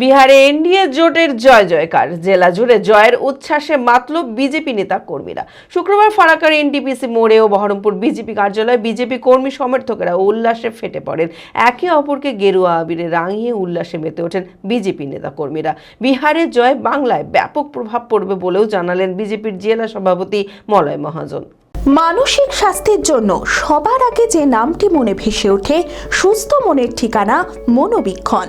বিহারে এনডিএ জোটের জয় জয়কার। জেলা জুড়ে জয়ের উচ্ছ্বাসে মাতল বিজেপি নেতা কর্মীরা। শুক্রবার ফারাক্কার এনটিপিসি মোড়ে ও বহরমপুর বিজেপি কার্যালয়ে বিজেপি কর্মী সমর্থকেরা উল্লাসে ফেটে পড়েন। একে অপরকে গেরুয়া আবিরে রাঙিয়ে উল্লাসে মেতে ওঠেন বিজেপি নেতা কর্মীরা। বিহারের জয় বাংলায় ব্যাপক প্রভাব পড়বে বলেও জানালেন বিজেপির জেলা সভাপতি মলয় মহাজন। মানসিক স্বাস্থ্যের জন্য সবার আগে যে নামটি মনে ভেসে ওঠে, সুস্থ মনের ঠিকানা মনোবীক্ষণ।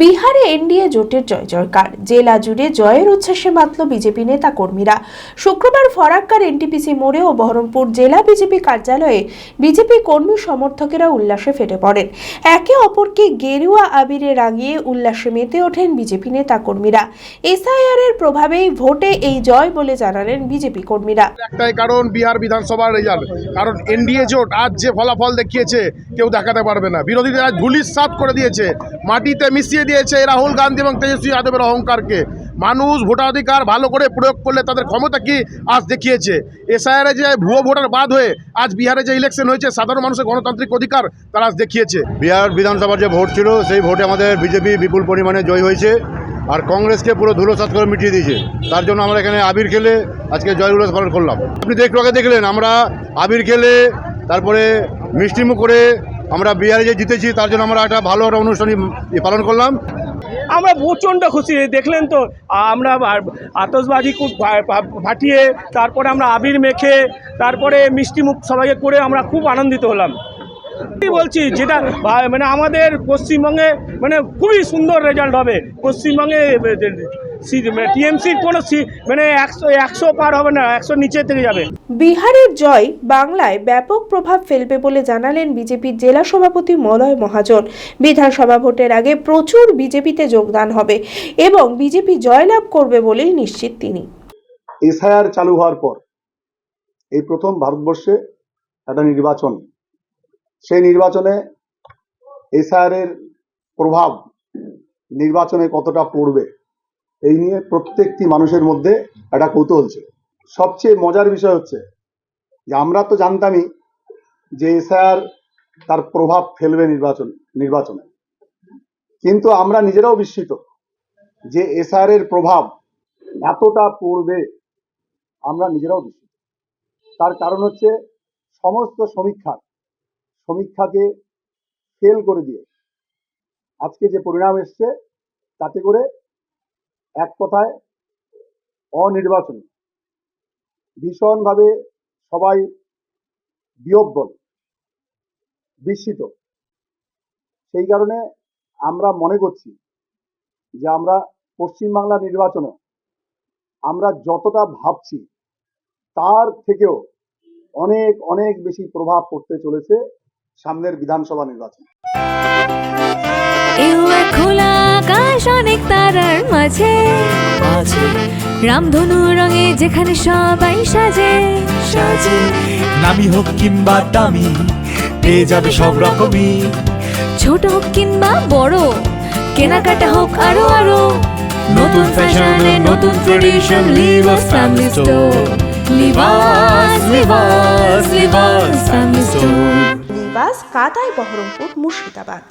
বিহারে এনডিএ জোটের জয় জয়কার। জেলা জুড়ে জয়ের উচ্ছ্বাসে মাতল বিজেপি নেতা কর্মীরা। শুক্রবার ফরাক্কার এনটিপিসি মোড়ে ও বহরমপুর জেলা বিজেপি কার্যালয়ে বিজেপি কর্মী সমর্থকেরা উল্লাসে ফেটে পড়েন। একে অপরকে গেরুয়া আবিরে রাঙিয়ে উল্লাসে মেতে ওঠেন বিজেপি নেতা কর্মীরা। এসআইআর এর প্রভাবেই ভোটে এই জয় বলে জানালেন বিজেপি কর্মীরা। একটাই কারণ বিহার বিধানসভার রেজাল্ট কারণ এনডিএ জোট আজ যে ফলাফল দেখিয়েছে, কেউ দেখাতে পারবে না। বিরোধীরা ধুলিস সাফ করে দিয়েছে। মাটিতে মিশিয়ে দিয়েছে রাহুল গান্ধী এবং তেজস্বী যাদবের অহংকারকে। মানুষ ভোটাধিকার ভালো করে প্রয়োগ করলে তাদের ক্ষমতা কি আজ দেখিয়েছে। এসআইআরে যে ভুয়ো ভোটার বাদ হয়ে আজ বিহারে যে ইলেকশন হয়েছে, সাধারণ মানুষের গণতান্ত্রিক অধিকার তারা আজ দেখিয়েছে। বিহার বিধানসভার যে ভোট ছিল, সেই ভোটে আমাদের বিজেপি বিপুল পরিমাণে জয় হয়েছে আর কংগ্রেসকে পুরো ধুলোসাত করে মিটিয়ে দিয়েছে। তার জন্য আমরা এখানে আবির খেলে আজকে জয় উল্লাস পালন করলাম। আপনি একটু আগে দেখলেন, আমরা আবির খেলে তারপরে মিষ্টিমুখ করে আমরা বিহারে যে জিতেছি, তার জন্য আমরা একটা ভালো একটা অনুষ্ঠানই পালন করলাম। আমরা প্রচণ্ড খুশি, দেখলেন তো, আমরা আতসবাজি ফাটিয়ে তারপরে আমরা আবির মেখে, তারপরে মিষ্টি মুখ সবাইকে করে আমরা খুব আনন্দিত হলাম। বলছি যেটা মানে আমাদের পশ্চিমবঙ্গে মানে খুবই সুন্দর রেজাল্ট হবে। পশ্চিমবঙ্গে টিএমসির কোনো সি- মানে একশো একশো পার হবে না একশো নিচে থেকে যাবে। বিহারের জয় বাংলায় ব্যাপক প্রভাব ফেলবে বলে জানালেন বিজেপির জেলা সভাপতি মলয় মহাজন। বিধানসভা ভোটের আগে প্রচুর বিজেপিতে যোগদান হবে এবং বিজেপি জয়লাভ করবে বলেই নিশ্চিত তিনি। এসআইআর চালু হওয়ার পর এই প্রথম ভারতবর্ষে একটা নির্বাচন সেই নির্বাচনে এসআইআর এর প্রভাব নির্বাচনে কতটা পড়বে, এই নিয়ে প্রত্যেকটি মানুষের মধ্যে একটা কৌতূহল ছিল। সবচেয়ে মজার বিষয় হচ্ছে যে আমরা তো জানতামই যে এসআইআর তার প্রভাব ফেলবে নির্বাচন, নির্বাচনে। কিন্তু আমরা নিজেরাও বিস্মিত যে এসআইআর এর প্রভাব এতটা পড়বে, আমরা নিজেরাও বিস্মিত। তার কারণ হচ্ছে সমস্ত সমীক্ষা সমীক্ষাকে ফেল করে দিয়ে আজকে যে পরিণাম এসছে, তাতে করে এক কথায় অনির্বাচনী। ভীষণভাবে সবাই বিহব্বল বিস্মিত। সেই কারণে আমরা মনে করছি যে আমরা পশ্চিমবাংলা নির্বাচনে আমরা যতটা ভাবছি, তার থেকেও অনেক অনেক বেশি প্রভাব পড়তে চলেছে সামনের বিধানসভা নির্বাচন। খোলা আকাশ অনেক তারার মাঝে। রামধনু রঙে যেখানে সবাই সাজে। সাজে। নামি হোক কিংবা দামি পেয়ে যাবে সব রকমই। ছোট হোক কিংবা বড় কেনাকাটা হোক আরও আরও। নতুন ফ্যাশনে নতুন tradition Livas family store Livas Livas Livas family store নিবাস কাতাই বহরমপুর মুর্শিদাবাদ।